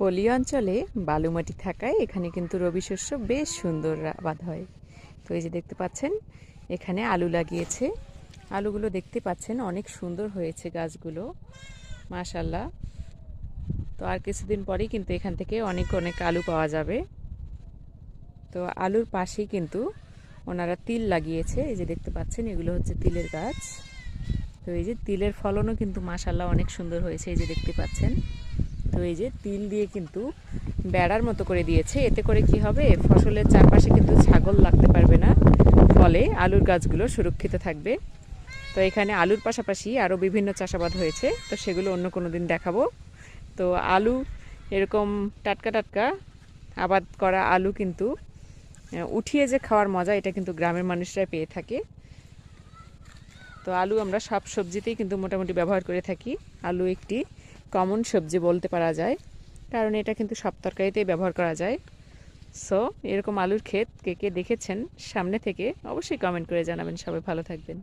পল্লী অঞ্চলে বালুমাটি থাকায় এখানে কিন্তু রবি শস্য বেশ সুন্দর আবাদ হয়। তো এই যে দেখতে পাচ্ছেন, এখানে আলু লাগিয়েছে। আলুগুলো দেখতে পাচ্ছেন, অনেক সুন্দর হয়েছে গাছগুলো। মাশাল্লাহ তো আর কিছুদিন পরেই কিন্তু এখান থেকে অনেক অনেক আলু পাওয়া যাবে। তো আলুর পাশেই কিন্তু ওনারা তিল লাগিয়েছে। এই যে দেখতে পাচ্ছেন, এগুলো হচ্ছে তিলের গাছ। তো এই যে তিলের ফলনও কিন্তু মাশাল্লাহ অনেক সুন্দর হয়েছে, এই যে দেখতে পাচ্ছেন। তো এই যে তিল দিয়ে কিন্তু বেড়ার মতো করে দিয়েছে। এতে করে কি হবে? ফসলের চারপাশে কিন্তু ছাগল লাগতে পারবে না। ফলে আলুর গাছগুলো সুরক্ষিত থাকবে। তো এখানে আলুর পাশাপাশি আরও বিভিন্ন চাষাবাদ হয়েছে। তো সেগুলো অন্য কোনো দিন দেখাবো। তো আলু এরকম টাটকা টাটকা আবাদ করা আলু কিন্তু উঠিয়ে যে খাওয়ার মজা এটা কিন্তু গ্রামের মানুষরাই পেয়ে থাকে। তো আলু আমরা সব সবজিতেই কিন্তু মোটামুটি ব্যবহার করে থাকি। আলু একটি কমন সবজি বলতে পারা যায়, কারণ এটা কিন্তু সব তরকারিতেই ব্যবহার করা যায়। সো এরকম আলুর ক্ষেত কে কে দেখেছেন, সামনে থেকে অবশ্যই কমেন্ট করে জানাবেন। সবাই ভালো থাকবেন।